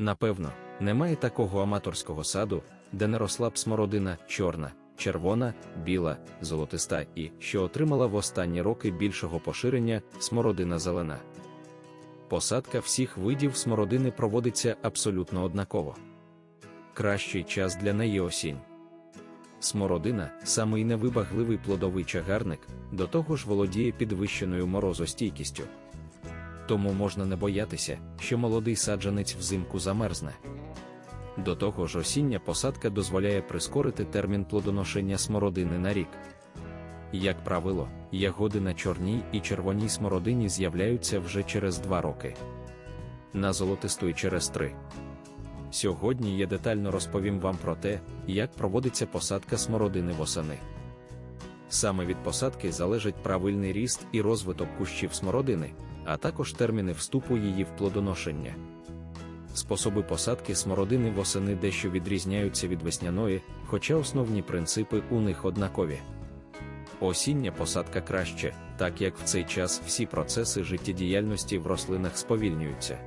Напевно, немає такого аматорського саду, де не росла б смородина чорна, червона, біла, золотиста і, що отримала в останні роки більшого поширення, смородина зелена. Посадка всіх видів смородини проводиться абсолютно однаково. Кращий час для неї осінь. Смородина самий невибагливий плодовий чагарник, до того ж володіє підвищеною морозостійкістю. Тому можна не боятися, що молодий саджанець взимку замерзне. До того ж, осіння посадка дозволяє прискорити термін плодоношення смородини на рік. Як правило, ягоди на чорній і червоній смородині з'являються вже через два роки. На золотистої через три. Сьогодні я детально розповім вам про те, як проводиться посадка смородини восени. Саме від посадки залежить правильний ріст і розвиток кущів смородини, а також терміни вступу її в плодоношення. Способи посадки смородини восени дещо відрізняються від весняної, хоча основні принципи у них однакові. Осіння посадка краще, так як в цей час всі процеси життєдіяльності в рослинах сповільнюються.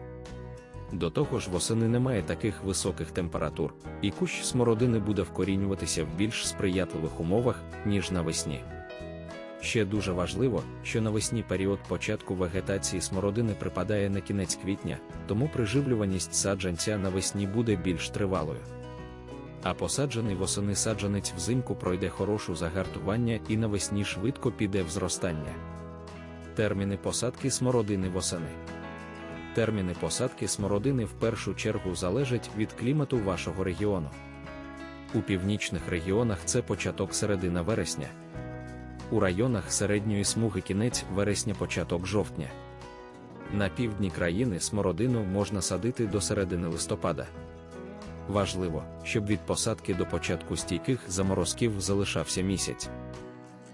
До того ж, восени немає таких високих температур, і кущ смородини буде вкорінюватися в більш сприятливих умовах, ніж навесні. Ще дуже важливо, що навесні період початку вегетації смородини припадає на кінець квітня, тому приживлюваність саджанця навесні буде більш тривалою. А посаджений восени саджанець взимку пройде хорошу загартування і навесні швидко піде в зростання. Терміни посадки смородини восени. Терміни посадки смородини в першу чергу залежать від клімату вашого регіону. У північних регіонах це початок середина вересня. У районах середньої смуги кінець вересня початок жовтня. На півдні країни смородину можна садити до середини листопада. Важливо, щоб від посадки до початку стійких заморозків залишався місяць.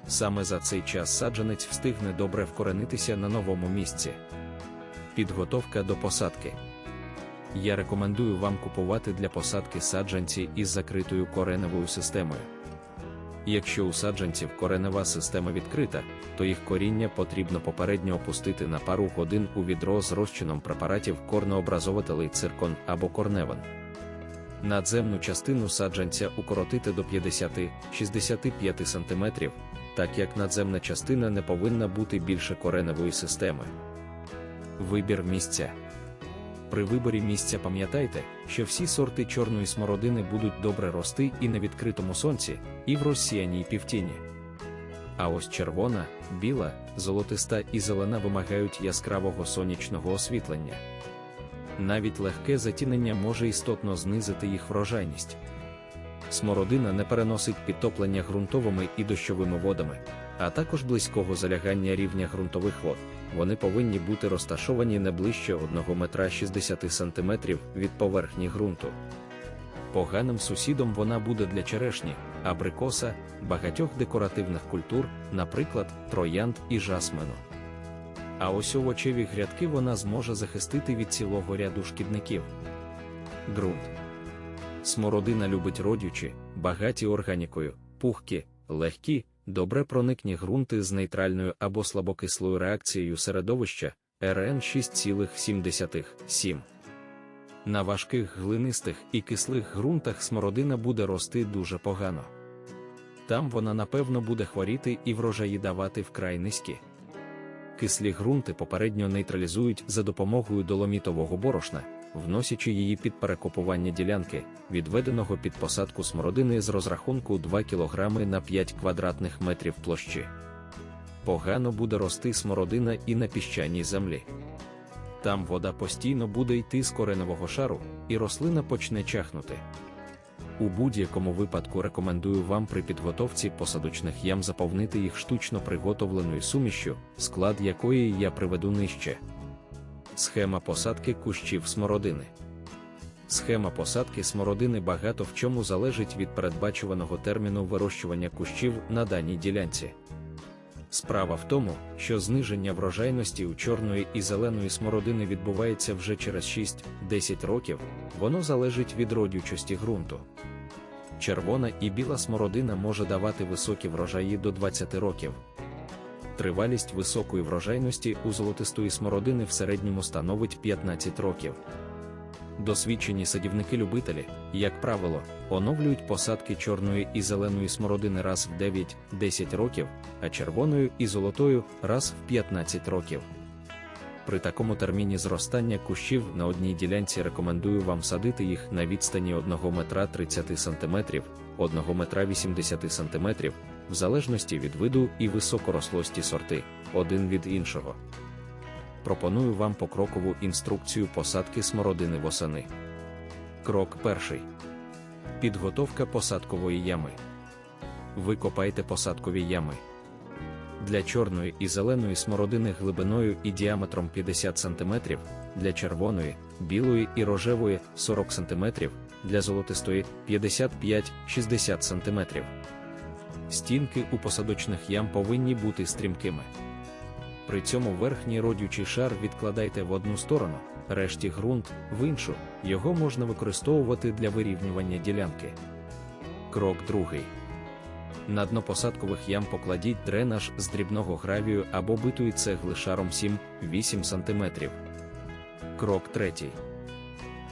Саме за цей час саджанець встигне добре вкоренитися на новому місці. Підготовка до посадки. Я рекомендую вам купувати для посадки саджанці із закритою кореневою системою. Якщо у саджанців коренева система відкрита, то їх коріння потрібно попередньо опустити на пару годин у відро з розчином препаратів корнообразователей циркон або корневан. Надземну частину саджанця укоротити до 50-65 см, так як надземна частина не повинна бути більше кореневої системи. Вибір місця. При виборі місця пам'ятайте, що всі сорти чорної смородини будуть добре рости і на відкритому сонці, і в розсіяній півтіні. А ось червона, біла, золотиста і зелена вимагають яскравого сонячного освітлення. Навіть легке затінення може істотно знизити їх врожайність. Смородина не переносить підтоплення ґрунтовими і дощовими водами, а також близького залягання рівня ґрунтових вод. Вони повинні бути розташовані не ближче 1 метра 60 см від поверхні ґрунту. Поганим сусідом вона буде для черешні, абрикоса, багатьох декоративних культур, наприклад, троянд і жасмину. А ось овочеві грядки вона зможе захистити від цілого ряду шкідників. Ґрунт. Смородина любить родючі, багаті органікою, пухкі, легкі, добре проникні ґрунти з нейтральною або слабокислою реакцією середовища РН 6,7. На важких глинистих і кислих ґрунтах смородина буде рости дуже погано. Там вона напевно буде хворіти і врожаї давати вкрай низькі. Кислі ґрунти попередньо нейтралізують за допомогою доломітового борошна, вносячи її під перекопування ділянки, відведеного під посадку смородини з розрахунку 2 кг на 5 квадратних метрів площі. Погано буде рости смородина і на піщаній землі. Там вода постійно буде йти з коренового шару, і рослина почне чахнути. У будь-якому випадку рекомендую вам при підготовці посадочних ям заповнити їх штучно приготовленою сумішю, склад якої я приведу нижче. Схема посадки кущів смородини. Схема посадки смородини багато в чому залежить від передбачуваного терміну вирощування кущів на даній ділянці. Справа в тому, що зниження врожайності у чорної і зеленої смородини відбувається вже через 6-10 років, воно залежить від родючості ґрунту. Червона і біла смородина може давати високі врожаї до 20 років. Тривалість високої врожайності у золотистої смородини в середньому становить 15 років. Досвідчені садівники-любителі, як правило, оновлюють посадки чорної і зеленої смородини раз в 9-10 років, а червоною і золотою раз в 15 років. При такому терміні зростання кущів на одній ділянці рекомендую вам садити їх на відстані 1 метра 30 см, 1 метра 80 см, в залежності від виду і високорослості сорти, один від іншого. Пропоную вам покрокову інструкцію посадки смородини восени. Крок перший. Підготовка посадкової ями. Викопайте посадкові ями. Для чорної і зеленої смородини глибиною і діаметром 50 см, для червоної, білої і рожевої 40 см, для золотистої 55-60 см. Стінки у посадочних ям повинні бути стрімкими. При цьому верхній родючий шар відкладайте в одну сторону, решті ґрунт в іншу, його можна використовувати для вирівнювання ділянки. Крок другий. На дно посадкових ям покладіть дренаж з дрібного гравію або битої цегли шаром 7-8 см. Крок третій.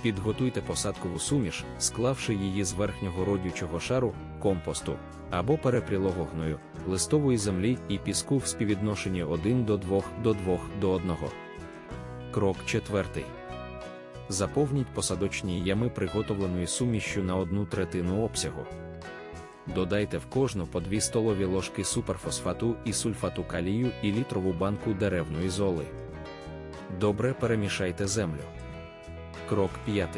Підготуйте посадкову суміш, склавши її з верхнього родючого шару, компосту або перепрілого гною, листової землі і піску в співвідношенні 1 до 2 до 2 до 1. Крок четвертий. Заповніть посадочні ями приготовленою сумішю на одну третину обсягу. Додайте в кожну по 2 столові ложки суперфосфату і сульфату калію і літрову банку деревної золи. Добре перемішайте землю. Крок 5.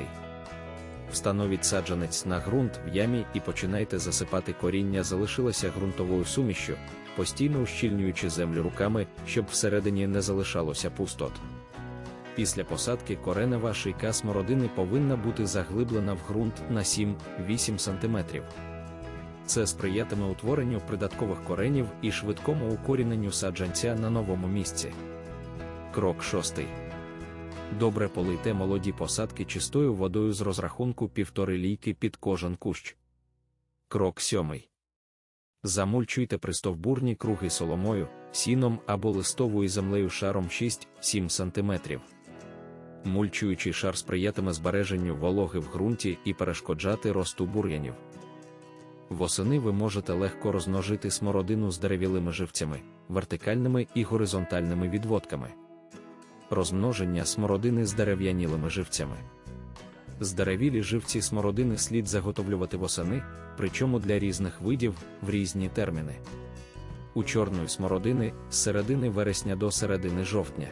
Встановіть саджанець на ґрунт в ямі і починайте засипати коріння залишилося ґрунтовою сумішю, постійно ущільнюючи землю руками, щоб всередині не залишалося пустот. Після посадки коренева шийка смородини повинна бути заглиблена в ґрунт на 7-8 см. Це сприятиме утворенню придаткових коренів і швидкому укоріненню саджанця на новому місці. Крок 6. Добре полийте молоді посадки чистою водою з розрахунку півтори лійки під кожен кущ. Крок 7. Замульчуйте пристовбурні круги соломою, сіном або листовою землею шаром 6-7 см. Мульчуючий шар сприятиме збереженню вологи в ґрунті і перешкоджати росту бур'янів. Восени ви можете легко розмножити смородину з деревілими живцями, вертикальними і горизонтальними відводками. Розмноження смородини з дерев'янілими живцями. Здеревілі живці смородини слід заготовлювати восени, причому для різних видів в різні терміни. У чорної смородини з середини вересня до середини жовтня.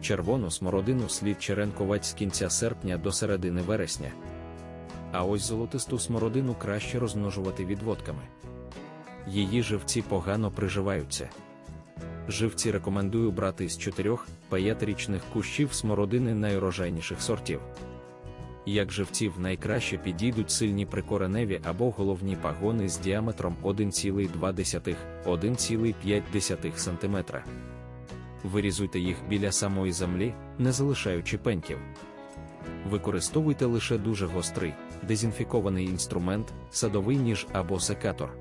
Червону смородину слід черенкувати з кінця серпня до середини вересня. А ось золотисту смородину краще розмножувати відводками. Її живці погано приживаються. Живці рекомендую брати з 4-5річних кущів смородини найурожайніших сортів. Як живців найкраще підійдуть сильні прикореневі або головні пагони з діаметром 1,2-1,5 см. Вирізуйте їх біля самої землі, не залишаючи пеньків. Використовуйте лише дуже гострий, дезінфікований інструмент, садовий ніж або секатор.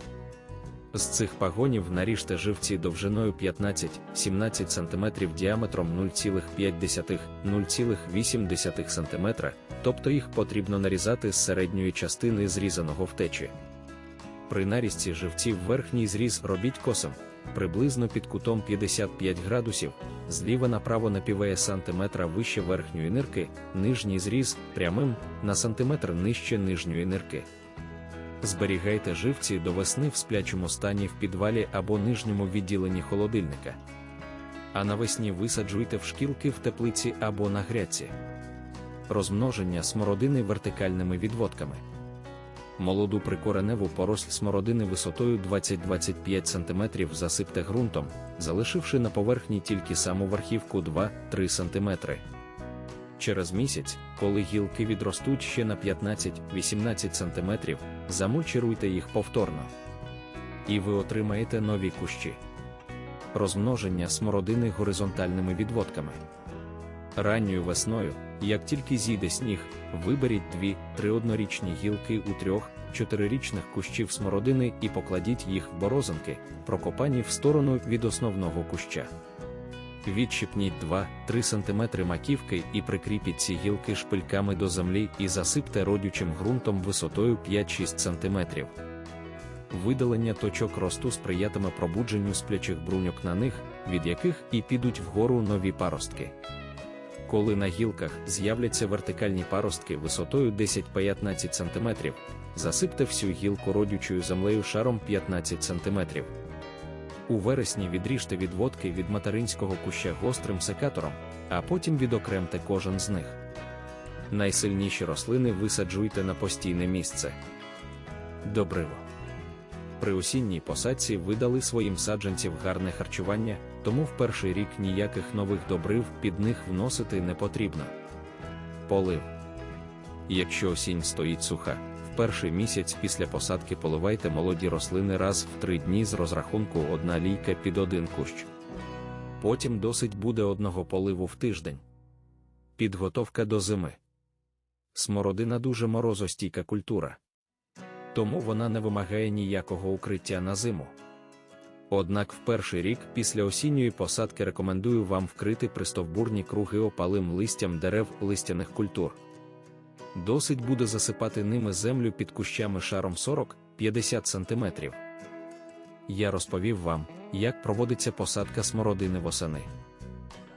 З цих пагонів наріжте живці довжиною 15-17 см діаметром 0,5-0,8 см, тобто їх потрібно нарізати з середньої частини зрізаного втечі. При нарізці живців верхній зріз робіть косом, приблизно під кутом 55 градусів, зліва направо на півеє сантиметра вище верхньої нирки, нижній зріз прямим на сантиметр нижче нижньої нирки. Зберігайте живці до весни в сплячому стані в підвалі або нижньому відділенні холодильника. А навесні висаджуйте в шкілки в теплиці або на грядці. Розмноження смородини вертикальними відводками. Молоду прикореневу поросль смородини висотою 20-25 см засипте ґрунтом, залишивши на поверхні тільки саму верхівку 2-3 см. Через місяць, коли гілки відростуть ще на 15-18 см, замульчируйте їх повторно. І ви отримаєте нові кущі. Розмноження смородини горизонтальними відводками. Ранньою весною, як тільки зійде сніг, виберіть 2-3 однорічні гілки у трьох, чотирирічних кущів смородини і покладіть їх в борозинки, прокопані в сторону від основного куща. Відщипніть 2-3 см маківки і прикріпіть ці гілки шпильками до землі і засипте родючим ґрунтом висотою 5-6 см. Видалення точок росту сприятиме пробудженню сплячих бруньок на них, від яких і підуть вгору нові паростки. Коли на гілках з'являться вертикальні паростки висотою 10-15 см, засипте всю гілку родючою землею шаром 15 см. У вересні відріжте відводки від материнського куща гострим секатором, а потім відокремте кожен з них. Найсильніші рослини висаджуйте на постійне місце. Добриво. При осінній посадці ви дали своїм саджанцям гарне харчування, тому в перший рік ніяких нових добрив під них вносити не потрібно. Полив. Якщо осінь стоїть суха, перший місяць після посадки поливайте молоді рослини раз в три дні з розрахунку одна лійка під один кущ. Потім досить буде одного поливу в тиждень. Підготовка до зими. Смородина дуже морозостійка культура. Тому вона не вимагає ніякого укриття на зиму. Однак в перший рік після осінньої посадки рекомендую вам вкрити пристовбурні круги опалим листям дерев листяних культур. Досить буде засипати ними землю під кущами шаром 40-50 см. Я розповів вам, як проводиться посадка смородини восени.